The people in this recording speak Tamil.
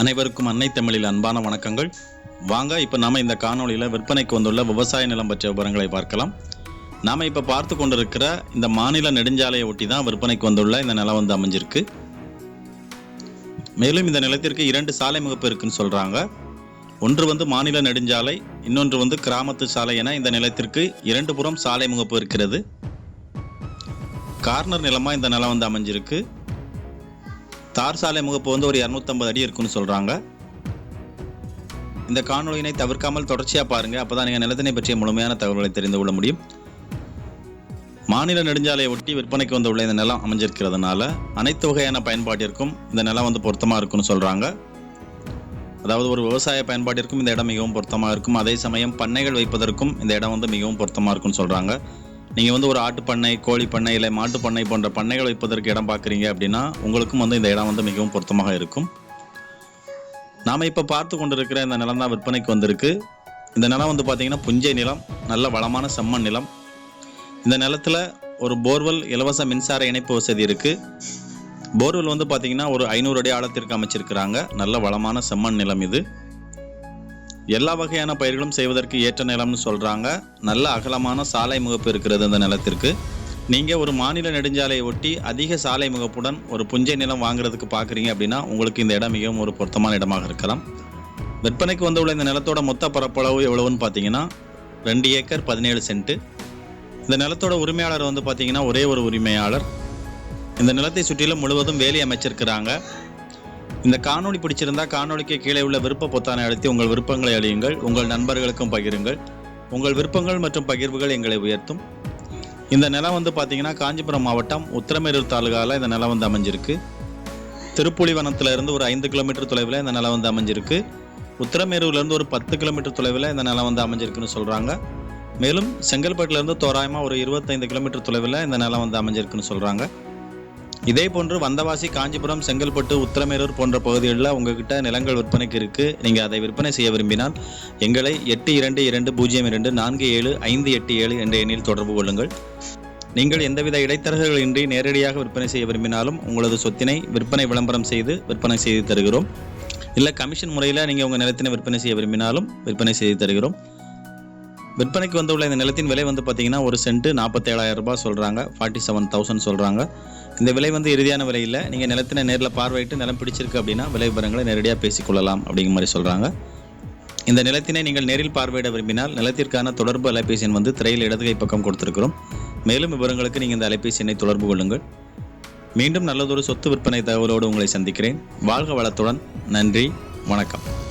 அனைவருக்கும் அன்னை தமிழில் அன்பான வணக்கங்கள். வாங்க இப்போ நாம் இந்த காணொளியில் விற்பனைக்கு வந்துள்ள விவசாய நிலம் பற்றிய விவரங்களை பார்க்கலாம். நாம் இப்போ பார்த்து கொண்டிருக்கிற இந்த மாநில நெடுஞ்சாலையை ஒட்டி தான் விற்பனைக்கு வந்துள்ள இந்த நிலம் வந்து அமைஞ்சிருக்கு. மேலும் இந்த நிலத்திற்கு இரண்டு சாலை முகப்பு இருக்குன்னு சொல்கிறாங்க ஒன்று வந்து மாநில நெடுஞ்சாலை இன்னொன்று வந்து கிராமத்து சாலை என இந்த நிலத்திற்கு இரண்டு புறம் சாலை முகப்பு இருக்கிறது. கார்னர் நிலமாக இந்த நிலம் வந்து அமைஞ்சிருக்கு. தார் சாலை முகப்பு வந்து ஒரு இரநூத்தம்பது அடி இருக்குன்னு சொல்கிறாங்க இந்த காணொலியினை தவிர்க்காமல் தொடர்ச்சியாக பாருங்கள் அப்போ தான் நீங்கள் நிலத்தினை பற்றிய முழுமையான தகவல்களை தெரிந்து கொள்ள முடியும். மாநில நெடுஞ்சாலையை ஒட்டி விற்பனைக்கு வந்துள்ள இந்த நிலம் அமைஞ்சிருக்கிறதுனால அனைத்து வகையான பயன்பாட்டிற்கும் இந்த நிலம் வந்து பொருத்தமாக இருக்குன்னு சொல்கிறாங்க அதாவது ஒரு விவசாய பயன்பாட்டிற்கும் இந்த இடம் மிகவும் பொருத்தமாக இருக்கும். அதே சமயம் பண்ணைகள் வைப்பதற்கும் இந்த இடம் வந்து மிகவும் பொருத்தமாக இருக்கும்னு சொல்கிறாங்க நீங்கள் வந்து ஒரு ஆட்டு பண்ணை கோழி பண்ணை இல்லை மாட்டு பண்ணை போன்ற பண்ணைகள் வைப்பதற்கு இடம் பார்க்குறீங்க அப்படின்னா உங்களுக்கும் வந்து இந்த இடம் வந்து மிகவும் பொருத்தமாக இருக்கும். நாம் இப்போ பார்த்து கொண்டிருக்கிற இந்த நிலம் தான் விற்பனைக்கு வந்திருக்கு. இந்த நிலம் வந்து பார்த்தீங்கன்னா புஞ்சை நிலம் நல்ல வளமான செம்மண் நிலம். இந்த நிலத்தில் ஒரு போர்வெல் இலவச மின்சார இணைப்பு வசதி இருக்குது போர்வெல் வந்து பார்த்தீங்கன்னா ஒரு ஐநூறு அடி ஆழத்திற்கு அமைச்சிருக்கிறாங்க. நல்ல வளமான செம்மண் நிலம் இது. எல்லா வகையான பயிர்களும் செய்வதற்கு ஏற்ற நிலம்னு சொல்கிறாங்க நல்ல அகலமான சாலை முகப்பு இருக்கிறது இந்த நிலத்திற்கு. நீங்கள் ஒரு மாநில நெடுஞ்சாலையை ஒட்டி அதிக சாலை முகப்புடன் ஒரு புஞ்சை நிலம் வாங்குறதுக்கு பார்க்குறீங்க அப்படின்னா உங்களுக்கு இந்த இடம் மிகவும் ஒரு பொருத்தமான இடமாக இருக்கலாம். விற்பனைக்கு வந்துள்ள இந்த நிலத்தோட மொத்த பரப்பளவு எவ்வளவுன்னு பார்த்தீங்கன்னா ரெண்டு ஏக்கர் பதினேழு சென்ட். இந்த நிலத்தோட உரிமையாளர் வந்து பார்த்தீங்கன்னா ஒரே ஒரு உரிமையாளர். இந்த நிலத்தை சுற்றிலும் முழுவதும் வேலி அமைச்சிருக்கிறாங்க. இந்த காணொலி பிடிச்சிருந்தா காணொலிக்கு கீழே உள்ள விருப்ப பொத்தானை அழுத்தி உங்கள் விருப்பங்களை அழியுங்கள். உங்கள் நண்பர்களுக்கும் பகிருங்கள். உங்கள் விருப்பங்கள் மற்றும் பகிர்வுகள் எங்களை உயர்த்தும். இந்த நிலம் வந்து பார்த்தீங்கன்னா காஞ்சிபுரம் மாவட்டம் உத்திரமேரூர் தாலுகாவில் இந்த நிலம் வந்து அமைஞ்சிருக்கு. திருப்புலிவனத்துல இருந்து ஒரு ஐந்து கிலோமீட்டர் தொலைவில் இந்த நிலம் வந்து அமைஞ்சிருக்கு. உத்தரமேரூர்லேருந்து ஒரு பத்து கிலோமீட்டர் தொலைவில் இந்த நிலம் வந்து அமைஞ்சிருக்குன்னு சொல்கிறாங்க மேலும் செங்கல்பட்டுலேருந்து தோராயமாக ஒரு இருபத்தைந்து கிலோமீட்டர் தொலைவில் இந்த நிலம் வந்து அமைஞ்சிருக்குன்னு சொல்கிறாங்க இதே போன்று வந்தவாசி காஞ்சிபுரம் செங்கல்பட்டு உத்தரமேரூர் போன்ற பகுதிகளில் உங்ககிட்ட நிலங்கள் விற்பனைக்கு இருக்கு. நீங்க அதை விற்பனை செய்ய விரும்பினால் எங்களை எட்டு இரண்டு இரண்டு பூஜ்ஜியம் இரண்டு நான்கு ஏழு ஐந்து எட்டு ஏழு என்ற எண்ணில் தொடர்பு கொள்ளுங்கள். நீங்கள் எந்தவித இடைத்தரகர்களின்றி நேரடியாக விற்பனை செய்ய விரும்பினாலும் உங்களது சொத்தினை விற்பனை விளம்பரம் செய்து விற்பனை செய்து தருகிறோம். இல்லை கமிஷன் முறையில் நீங்கள் உங்கள் நிலத்தினை விற்பனை செய்ய விரும்பினாலும் விற்பனை செய்து தருகிறோம். விற்பனைக்கு வந்துள்ள இந்த நிலத்தின் விலை வந்து பார்த்தீங்கன்னா ஒரு சென்ட் நாற்பத்தேழாயிரம் ரூபாய் சொல்கிறாங்க ஃபார்ட்டி செவன் தௌசண்ட் சொல்கிறாங்க இந்த விலை வந்து இறுதியான விலை இல்லை. நீங்கள் நிலத்தினை நேரில் பார்வையிட்டு நிலம் பிடிச்சிருக்கு அப்படின்னா விலை விவரங்களை நேரடியாக பேசிக்கொள்ளலாம் அப்படிங்கிற மாதிரி சொல்கிறாங்க இந்த நிலத்தினை நீங்கள் நேரில் பார்வையிட விரும்பினால் நிலத்திற்கான தொடர்பு அலைபேசி எண் வந்து திரையில் இடதுகை பக்கம் கொடுத்திருக்கிறோம். மேலும் விவரங்களுக்கு நீங்கள் இந்த அலைபேசி எண்ணை தொடர்பு கொள்ளுங்கள். மீண்டும் நல்லதொரு சொத்து விற்பனை தகவலோடு உங்களை சந்திக்கிறேன். வாழ்க வளத்துடன். நன்றி. வணக்கம்.